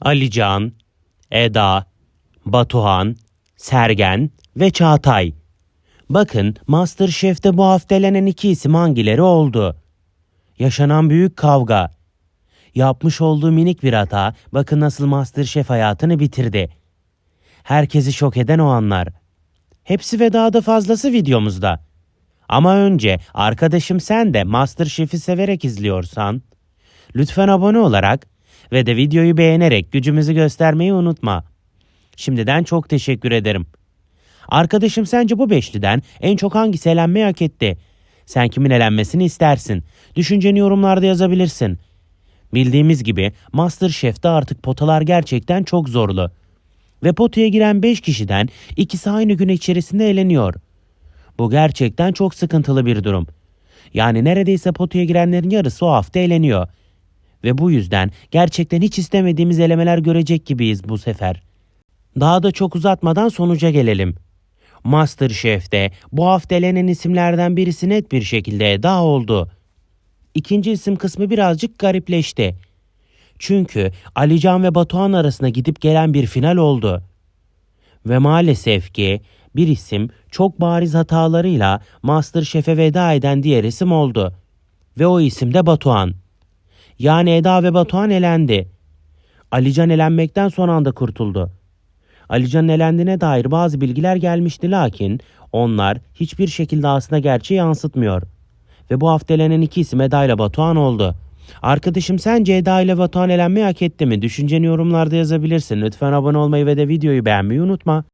Alican, Eda, Batuhan, Sergen ve Çağatay. Bakın Masterchef'te bu hafta elenen iki isim hangileri oldu? Yaşanan büyük kavga. Yapmış olduğu minik bir hata bakın nasıl Masterchef hayatını bitirdi. Herkesi şok eden o anlar. Hepsi ve daha da fazlası videomuzda. Ama önce arkadaşım sen de Masterchef'i severek izliyorsan lütfen abone olarak ve de videoyu beğenerek gücümüzü göstermeyi unutma. Şimdiden çok teşekkür ederim. Arkadaşım sence bu beşliden en çok hangisi elenmeyi hak etti? Sen kimin elenmesini istersin? Düşünceni yorumlarda yazabilirsin. Bildiğimiz gibi Masterchef'te artık potalar gerçekten çok zorlu. Ve potaya giren 5 kişiden ikisi aynı gün içerisinde eleniyor. Bu gerçekten çok sıkıntılı bir durum. Yani neredeyse potaya girenlerin yarısı o hafta eleniyor. Ve bu yüzden gerçekten hiç istemediğimiz elemeler görecek gibiyiz bu sefer. Daha da çok uzatmadan sonuca gelelim. Masterchef'te bu hafta elenen isimlerden birisi net bir şekilde Eda oldu. İkinci isim kısmı birazcık garipleşti. Çünkü Alican ve Batuhan arasında gidip gelen bir final oldu. Ve maalesef ki bir isim çok bariz hatalarıyla Masterchef'e veda eden diğer isim oldu. Ve o isim de Batuhan. Yani Eda ve Batuhan elendi. Alican elenmekten son anda kurtuldu. Alican'ın elendiğine dair bazı bilgiler gelmişti lakin onlar hiçbir şekilde aslında gerçeği yansıtmıyor. Ve bu hafta elenen iki isim Eda ile Batuhan oldu. Arkadaşım sence Eda ile Batuhan elenmeyi hak etti mi? Düşünceni yorumlarda yazabilirsin. Lütfen abone olmayı ve de videoyu beğenmeyi unutma.